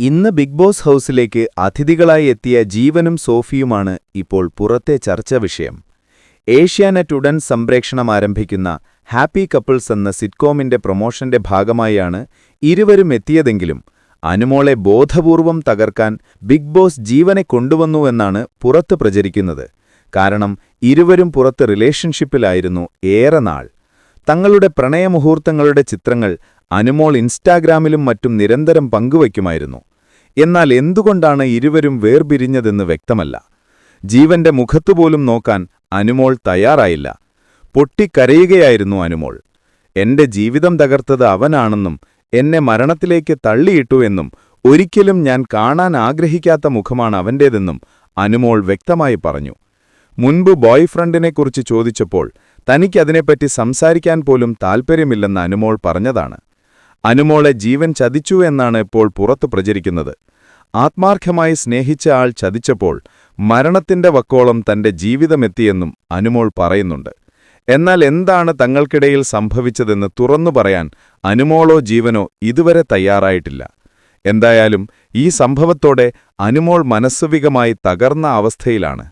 ഇന്ന് big boss ഹൗസിലേക്ക് അതിഥികളായി എത്തിയ ജീവനും സോഫിയുമാണ് ഇപ്പോൾ പുറത്തെ ചർച്ചാ വിഷയം. ഏഷ്യാനെറ്റ് ഉടൻ സംപ്രേക്ഷണം ആരംഭിക്കുന്ന ഹാപ്പി കപ്പിൾസ് എന്ന സിറ്റ്കോമിന്റെ പ്രൊമോഷന്റെ ഭാഗമായാണ് ഇരുവരും എത്തിയതെങ്കിലും അനുമോളെ ബോധപൂർവം തകർക്കാൻ ബിഗ് ബോസ് ജീവനെ കൊണ്ടുവന്നുവെന്നാണ് പുറത്ത് പ്രചരിക്കുന്നത്. കാരണം ഇരുവരും പുറത്ത് റിലേഷൻഷിപ്പിലായിരുന്നു ഏറെ നാൾ. തങ്ങളുടെ പ്രണയമുഹൂർത്തങ്ങളുടെ ചിത്രങ്ങൾ അനുമോൾ ഇൻസ്റ്റാഗ്രാമിലും മറ്റും നിരന്തരം പങ്കുവയ്ക്കുമായിരുന്നു. എന്നാൽ എന്തുകൊണ്ടാണ് ഇരുവരും വേർപിരിഞ്ഞതെന്ന് വ്യക്തമല്ല. ജീവന്റെ മുഖത്തുപോലും നോക്കാൻ അനുമോൾ തയ്യാറായില്ല. പൊട്ടിക്കരയുകയായിരുന്നു അനുമോൾ. എന്റെ ജീവിതം തകർത്തത് അവനാണെന്നും എന്നെ മരണത്തിലേക്ക് തള്ളിയിട്ടു എന്നും ഒരിക്കലും ഞാൻ കാണാൻ ആഗ്രഹിക്കാത്ത മുഖമാണ് അവന്റേതെന്നും അനുമോൾ വ്യക്തമായി പറഞ്ഞു. മുൻപ് ബോയ്ഫ്രണ്ടിനെക്കുറിച്ച് ചോദിച്ചപ്പോൾ തനിക്കതിനെപ്പറ്റി സംസാരിക്കാൻ പോലും താൽപ്പര്യമില്ലെന്ന് അനുമോൾ പറഞ്ഞതാണ്. അനുമോളെ ജീവൻ ചതിച്ചു എന്നാണ് ഇപ്പോൾ പുറത്തു പ്രചരിക്കുന്നത്. ആത്മാർഹമായി സ്നേഹിച്ച ആൾ ചതിച്ചപ്പോൾ മരണത്തിന്റെ വക്കോളം തന്റെ ജീവിതമെത്തിയെന്നും അനുമോൾ പറയുന്നുണ്ട്. എന്നാൽ എന്താണ് തങ്ങൾക്കിടയിൽ സംഭവിച്ചതെന്ന് തുറന്നു പറയാൻ അനുമോളോ ജീവനോ ഇതുവരെ തയ്യാറായിട്ടില്ല. എന്തായാലും ഈ സംഭവത്തോടെ അനുമോൾ മനസ്സുവികമായി തകർന്ന അവസ്ഥയിലാണ്.